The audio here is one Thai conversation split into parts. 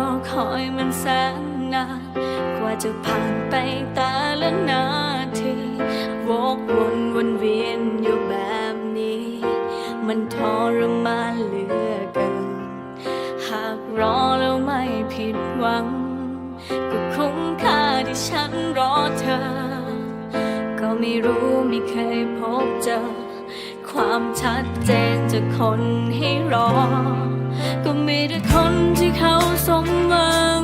รอคอยมันแสนนาน กว่าจะผ่านไปแต่ละนาทีวกวนวนเวียนอยู่แบบนี้ มันทรมานเหลือเกิน หากรอแล้วไม่ผิดหวัง ก็คุ้มค่าที่ฉันรอเธอ ก็ไม่รู้ไม่เคยพบเจอ ความชัดเจนจากคนให้รอ มีแต่คนที่เขาสมหวัง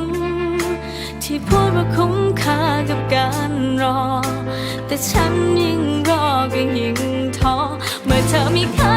ที่พูดว่าคุ้มค่ากับการรอ แต่ฉันยิ่งรอก็ยิ่งท้อเมื่อเธอไม่เคยท